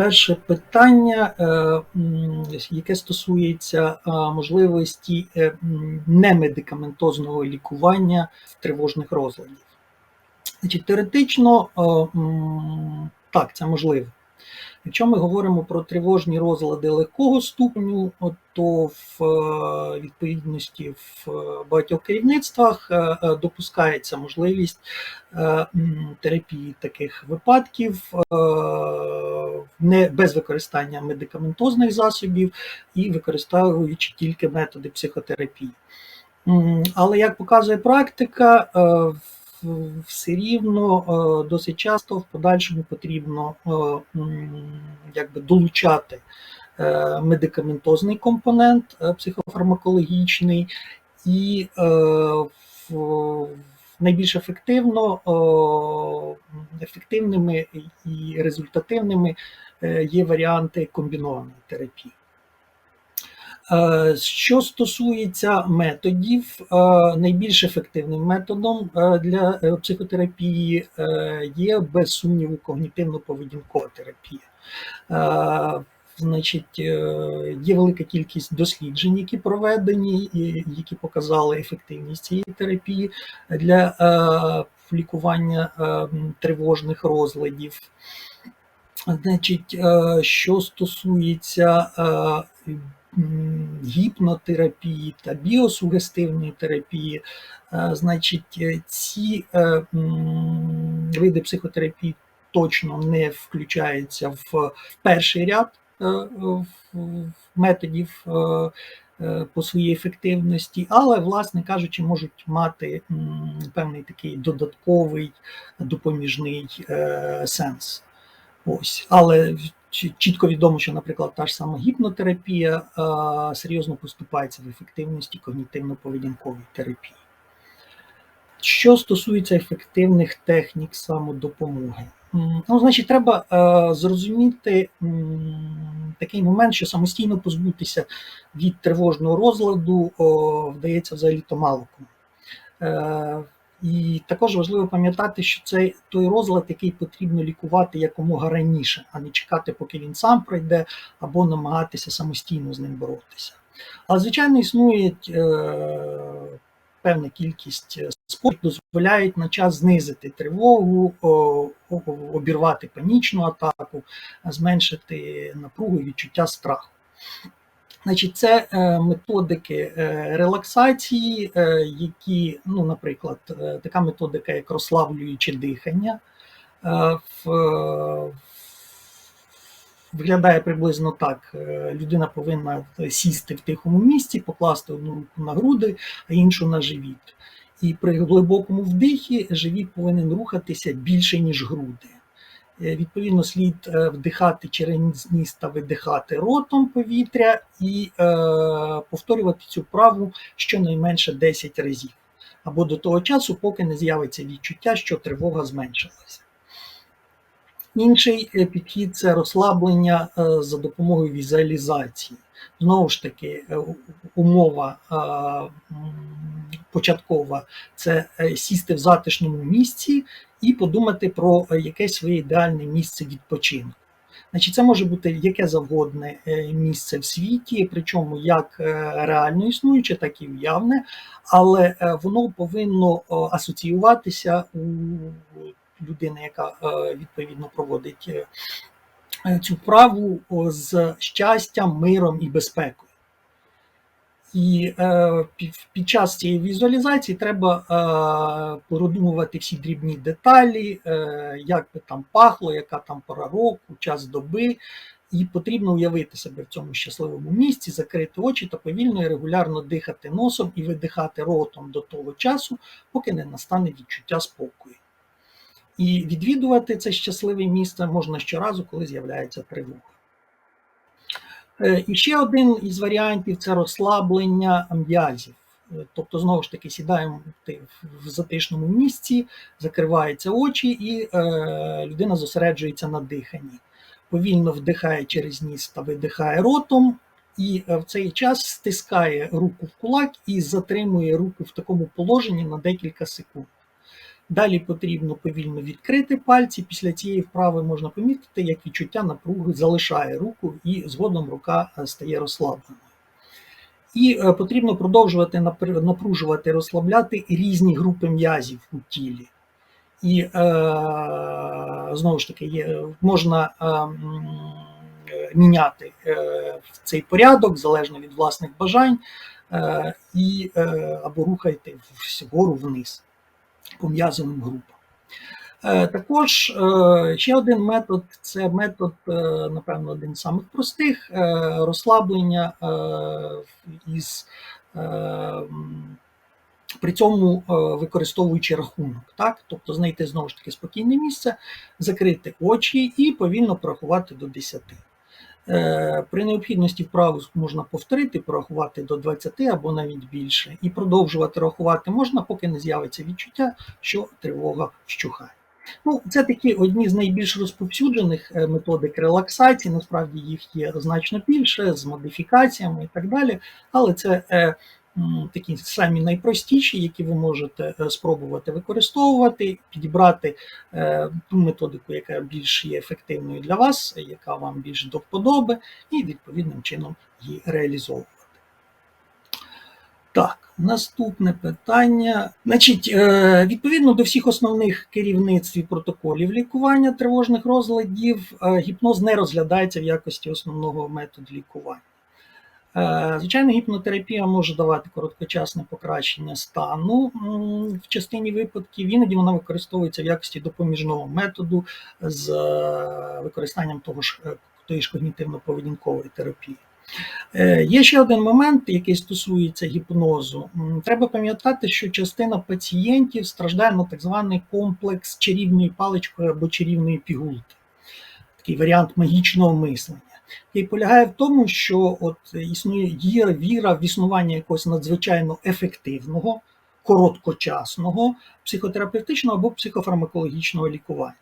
Перше питання, е, яке стосується можливості е, немедикаментозного лікування тривожних розладів. Значить, теоретично так, це можливо. Якщо ми говоримо про тривожні розлади легкого ступеню, то в е, відповідності в багатьох керівництвах допускається можливість терапії таких випадків не без використання медикаментозних засобів і використовуючи тільки методи психотерапії. Але як показує практика, е, все рівно е, досить часто в подальшому потрібно е, якби долучати медикаментозний компонент психофармакологічний і в- найбільш ефективно ефективними і результативними е, є варіанти комбінованої терапії. Е, Що стосується методів, е, найбільш ефективним методом для психотерапії є без сумніву когнітивно-поведінкова терапія. Значить, е, є велика кількість досліджень, які проведені, які показали ефективність цієї терапії для е, лікування е, тривожних розладів. Значить, що стосується гіпнотерапії та біосугестивної терапії, значить, ці види психотерапії точно не включаються в перший ряд методів е, е, по своїй ефективності, але, власне кажучи, можуть мати певний такий додатковий допоміжний е, сенс. Ось, але чітко відомо, що, наприклад, та ж сама гіпнотерапія е, серйозно поступається в ефективності когнітивно-поведінкової терапії. Що стосується ефективних технік самодопомоги, ну, значить, треба е, зрозуміти такий момент, що самостійно позбутися від тривожного розладу вдається взагалі то мало кому. Е, і також важливо пам'ятати, що це той розлад, який потрібно лікувати якомога раніше, а не чекати, поки він сам пройде, або намагатися самостійно з ним боротися. Але, звичайно, існує е, певна кількість е, способів, дозволяють на час знизити тривогу, обірвати панічну атаку, зменшити напругу і відчуття страху. Значить, це е, методики е, релаксації, які, ну, наприклад, така методика, як розслаблююче дихання, в- виглядає приблизно так: Е, людина повинна сісти в тихому місці, покласти одну руку на груди, а іншу на живіт. І при глибокому вдихі живіт повинен рухатися більше, ніж груди. Е, Відповідно, слід е, вдихати через ніс та видихати ротом повітря і е, повторювати цю вправу щонайменше 10 разів. Або до того часу, поки не з'явиться відчуття, що тривога зменшилася. Інший е, підхід це розслаблення е, за допомогою візуалізації. Знову ж таки, е, умова початкова це сісти в затишному місці і подумати про якесь своє ідеальне місце відпочинку. Значить, це може бути яке завгодне місце в світі, причому як реально існуюче, так і уявне, але воно повинно асоціюватися у людини, яка е, відповідно проводить е, е, цю вправу з щастям, миром і безпекою. І під, час цієї візуалізації треба е, продумувати всі дрібні деталі, як би там пахло, яка там пора року, час доби. І потрібно уявити себе в цьому щасливому місці, закрити очі та повільно і регулярно дихати носом і видихати ротом до того часу, поки не настане відчуття спокою. І відвідувати це щасливе місце можна щоразу, коли з'являється тривога. Е, І ще один із варіантів це розслаблення м'язів. Е, Тобто, знову ж таки, сідаємо в затишному місці, закриваються очі, і е, людина зосереджується на диханні. Повільно вдихає через ніс та видихає ротом, і в цей час стискає руку в кулак і затримує руку в такому положенні на декілька секунд. Далі потрібно повільно відкрити пальці. Після цієї вправи можна помітити, як відчуття напруги залишає руку, і згодом рука е, стає розслабленою. І е, потрібно продовжувати напружувати, розслабляти різні групи м'язів у тілі. І е, знову ж таки, є, можна е, е, міняти е, цей порядок залежно від власних бажань, е, і, е, або рухайте вгору вниз по м'язовим групам. Е, Також е, ще один метод це метод, е, напевно, один з самих простих розслаблення із при цьому використовуючи рахунок, так? Тобто знайти знову ж таки спокійне місце, закрити очі і повільно порахувати до 10. Е, При необхідності вправу можна повторити, порахувати до 20 або навіть більше, і продовжувати рахувати можна, поки не з'явиться відчуття, що тривога вщухає. Ну, це такі одні з найбільш розповсюджених е, методик релаксації. Насправді їх є значно більше з модифікаціями і так далі. Але це е, такі самі найпростіші, які ви можете е, спробувати використовувати, підібрати е, ту методику, яка більш є ефективною для вас, яка вам більш до вподоби, і відповідним чином її реалізовувати. Так, наступне питання. Значить, е, відповідно до всіх основних керівництв і протоколів лікування тривожних розладів, гіпноз не розглядається в якості основного методу лікування. Е, Звичайно, гіпнотерапія може давати короткочасне покращення стану в частині випадків. Іноді вона використовується в якості допоміжного методу з е, використанням того ж е, тої ж когнітивно-поведінкової терапії. Є ще один момент, який стосується гіпнозу. Треба пам'ятати, що частина пацієнтів страждає на так званий комплекс чарівної палички або чарівної пігулки, такий варіант магічного мислення. Який полягає в тому, що от існує є віра в існування якогось надзвичайно ефективного, короткочасного психотерапевтичного або психофармакологічного лікування,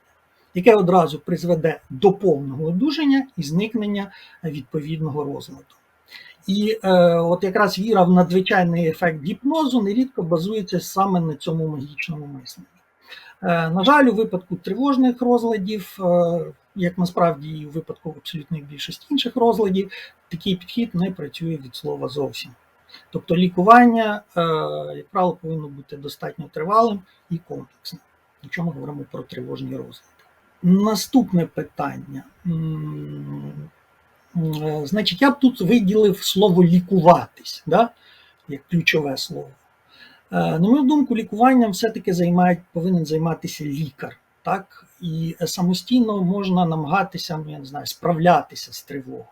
яке одразу призведе до повного одужання і зникнення відповідного розладу. І е, от якраз віра в надзвичайний ефект гіпнозу нерідко базується саме на цьому магічному мисленні. Е, на жаль, у випадку тривожних розладів, е, як насправді і у випадку абсолютної більшості інших розладів, такий підхід не працює від слова зовсім. Тобто лікування, е, як правило, повинно бути достатньо тривалим і комплексним, якщо ми говоримо про тривожні розлади. Наступне питання. М, Значить, я б тут виділив слово лікуватись, да? як ключове слово. Е, На мою думку, лікуванням все-таки повинен займатися лікар. Так? І самостійно можна намагатися, ну, я не знаю, справлятися з тривогою.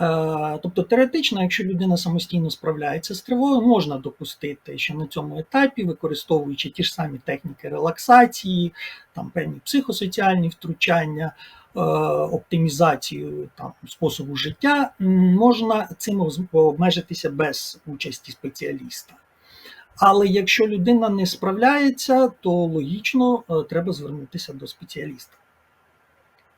Е, Тобто, теоретично, якщо людина самостійно справляється з тривогою, можна допустити, що на цьому етапі, використовуючи ті ж самі техніки релаксації, там певні психосоціальні втручання, е, оптимізацію там, способу життя, можна цим обмежитися без участі спеціаліста. Але якщо людина не справляється, то логічно е, треба звернутися до спеціаліста.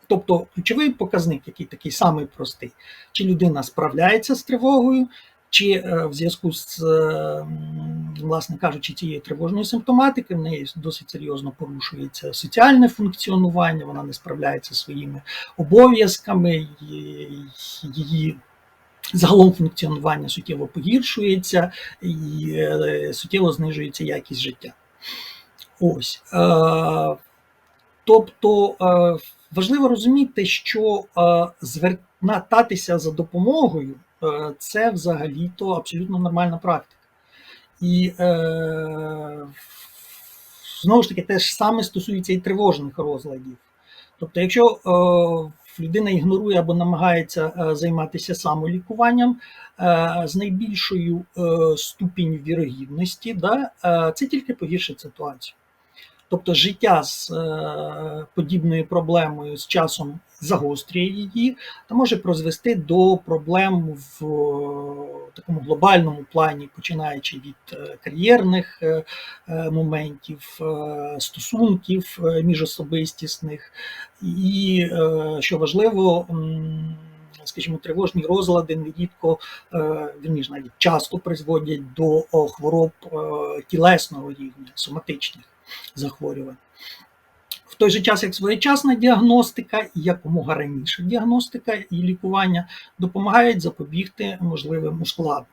Тобто ключовий показник, який такий самий простий, чи людина справляється з тривогою, чи е, в зв'язку з, е, власне кажучи, цією тривожною симптоматикою, в неї досить серйозно порушується соціальне функціонування, вона не справляється своїми обов'язками, її загалом функціонування суттєво погіршується і е, суттєво знижується якість життя. Ось. Е, Тобто е, важливо розуміти, що звертатися за допомогою це взагалі-то абсолютно нормальна практика. І знову ж таки, те ж саме стосується і тривожних розладів. Тобто, якщо людина ігнорує або намагається е, займатися самолікуванням е, з найбільшою е, ступінь вірогідності, да, це тільки погіршить ситуацію. Тобто життя з е, подібною проблемою з часом загострює її та може призвести до проблем в е, такому глобальному плані, починаючи від е, кар'єрних моментів, е, стосунків міжособистісних, і, що важливо, скажімо, тривожні розлади нерідко, е, вірніше, навіть часто призводять до хвороб е, тілесного рівня, соматичних захворювань. В той же час, як своєчасна діагностика і якомога раніше діагностика і лікування допомагають запобігти можливим ускладненням.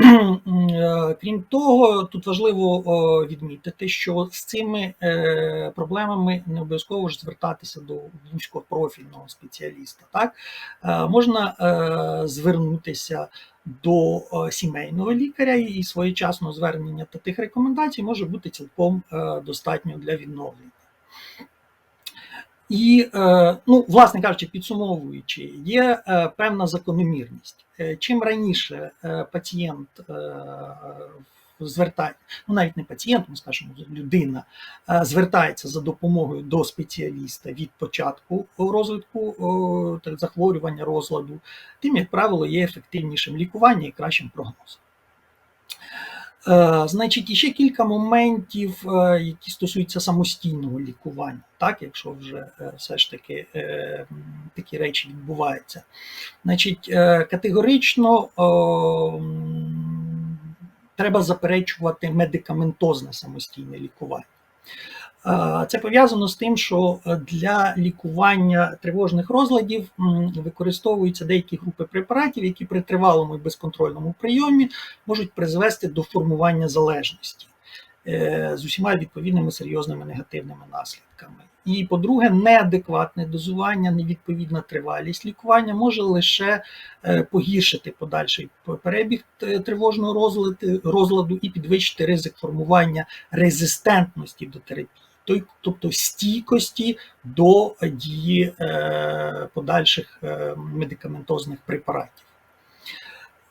Е, Крім того, тут важливо відмітити, що з цими е, проблемами не обов'язково ж звертатися до вузькопрофільного спеціаліста. Так? Е, Можна звернутися до сімейного лікаря, і своєчасного звернення та тих рекомендацій може бути цілком достатньо для відновлення. І, е, ну, власне кажучи, підсумовуючи, є е, певна закономірність. Е, Чим раніше пацієнт звертає, ну навіть не пацієнт, ми скажімо, людина звертається за допомогою до спеціаліста від початку розвитку захворювання розладу, тим, як правило, є ефективнішим лікування і кращим прогнозом. Е, Значить, ще кілька моментів, е, які стосуються самостійного лікування, так, якщо вже е, все ж таки такі речі відбуваються. Значить, категорично треба заперечувати медикаментозне самостійне лікування. Це пов'язано з тим, що е, для лікування тривожних розладів використовуються деякі групи препаратів, які при тривалому і безконтрольному прийомі можуть призвести до формування залежності е, з усіма відповідними серйозними негативними наслідками. І, по-друге, неадекватне дозування, невідповідна тривалість лікування може лише е, погіршити подальший перебіг тривожного розладу, і підвищити ризик формування резистентності до терапії, тобто стійкості до дії е, подальших е, медикаментозних препаратів.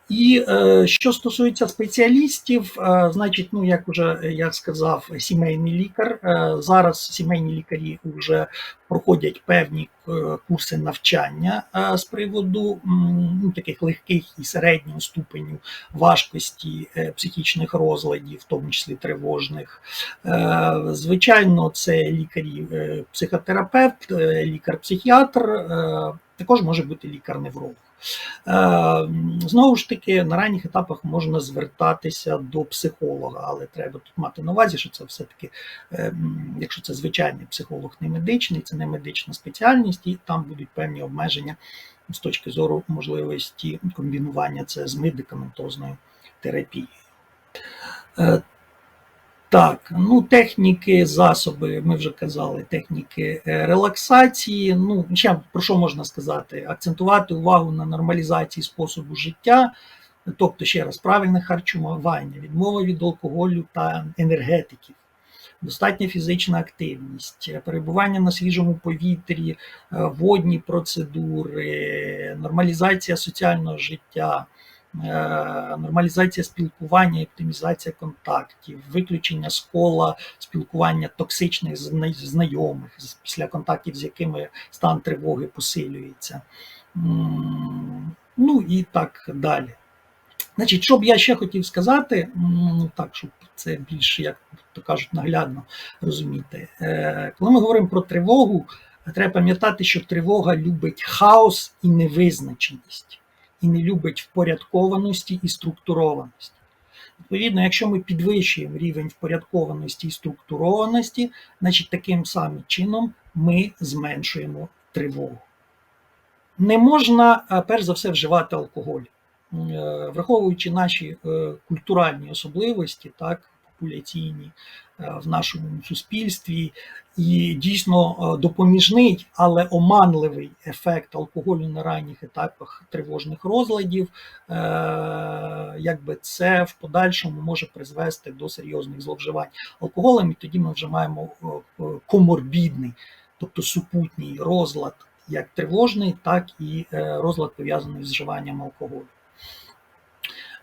І е, що стосується спеціалістів, е, значить, ну як вже я сказав, сімейний лікар. Е, зараз сімейні лікарі вже проходять певні е, курси навчання е, з приводу ну, таких легких і середнього ступеню важкості е, психічних розладів, в тому числі тривожних. Е, Звичайно, це лікарі, е, психотерапевт, е, лікар-психіатр, е, також може бути лікар-невролог. Е, Знову ж таки, на ранніх етапах можна звертатися до психолога, але треба тут мати на увазі, що це все-таки, е, якщо це звичайний психолог не медичний, це не медична спеціальність, і там будуть певні обмеження з точки зору можливості комбінування це з медикаментозною терапією. Е, Так, ну техніки, засоби, ми вже казали, техніки е, релаксації. Ну, ще про що можна сказати? Акцентувати увагу на нормалізації способу життя, тобто, ще раз, правильне харчування, відмова від алкоголю та енергетиків, достатня фізична активність, перебування на свіжому повітрі, е, водні процедури, нормалізація соціального життя. Е, Нормалізація спілкування оптимізація контактів, виключення з кола спілкування токсичних знайомих, після контактів, з якими стан тривоги посилюється. Ну і так далі. Значить, що б я ще хотів сказати, м, так, щоб це більш, як то кажуть, наглядно розуміти. Е, Коли ми говоримо про тривогу, треба пам'ятати, що тривога любить хаос і невизначеність, і не любить впорядкованості і структурованості. Відповідно, якщо ми підвищуємо рівень впорядкованості і структурованості, значить таким самим чином ми зменшуємо тривогу. Не можна, е, перш за все, вживати алкоголь. Е, Враховуючи наші е, культуральні особливості, так, популяційні в нашому суспільстві, і дійсно е, допоміжний, але оманливий ефект алкоголю на ранніх етапах тривожних розладів, е, якби це в подальшому може призвести до серйозних зловживань алкоголем, і тоді ми вже маємо е, е, коморбідний, тобто супутній розлад, як тривожний, так і е, розлад пов'язаний з вживанням алкоголю.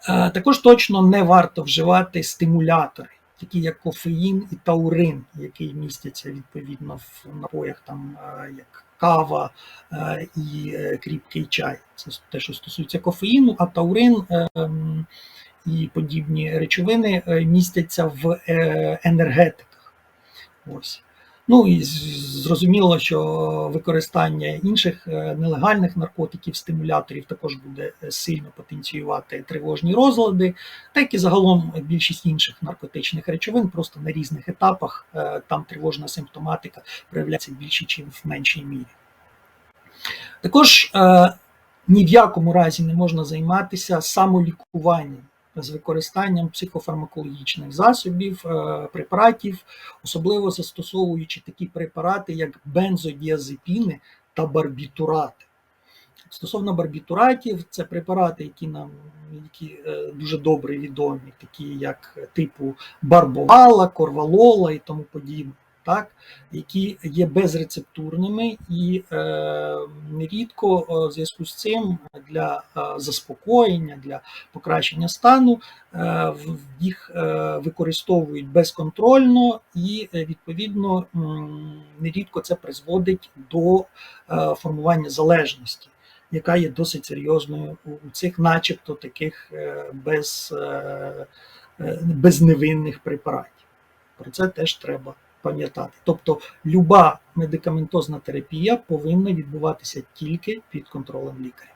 Е, Також точно не варто вживати стимулятори, такі як кофеїн і таурин, який містяться відповідно в напоях, там е, як кава е, і е, кріпкий чай. Це те, що стосується кофеїну, а таурин е, і подібні речовини містяться в енергетиках. Ось. Ну і зрозуміло, що використання інших е, нелегальних наркотиків, стимуляторів також буде е, сильно потенціювати тривожні розлади, так і загалом більшість інших наркотичних речовин, просто на різних етапах е, там тривожна симптоматика проявляється в більшій чи в меншій мірі. Також ні в якому разі не можна займатися самолікуванням з використанням психофармакологічних засобів, е, препаратів, особливо застосовуючи такі препарати, як бензодіазепіни та барбітурати. Стосовно барбітуратів, це препарати, які нам які е, дуже добре відомі, такі як типу барбовала, корвалола і тому подібне, так, які є безрецептурними і е, нерідко е, в зв'язку з цим для е, заспокоєння, для покращення стану е, їх е, використовують безконтрольно і відповідно нерідко це призводить до формування залежності яка є досить серйозною у цих, начебто, таких без, безневинних препаратів. Про це теж треба пам'ятати. Тобто, люба медикаментозна терапія повинна відбуватися тільки під контролем лікаря.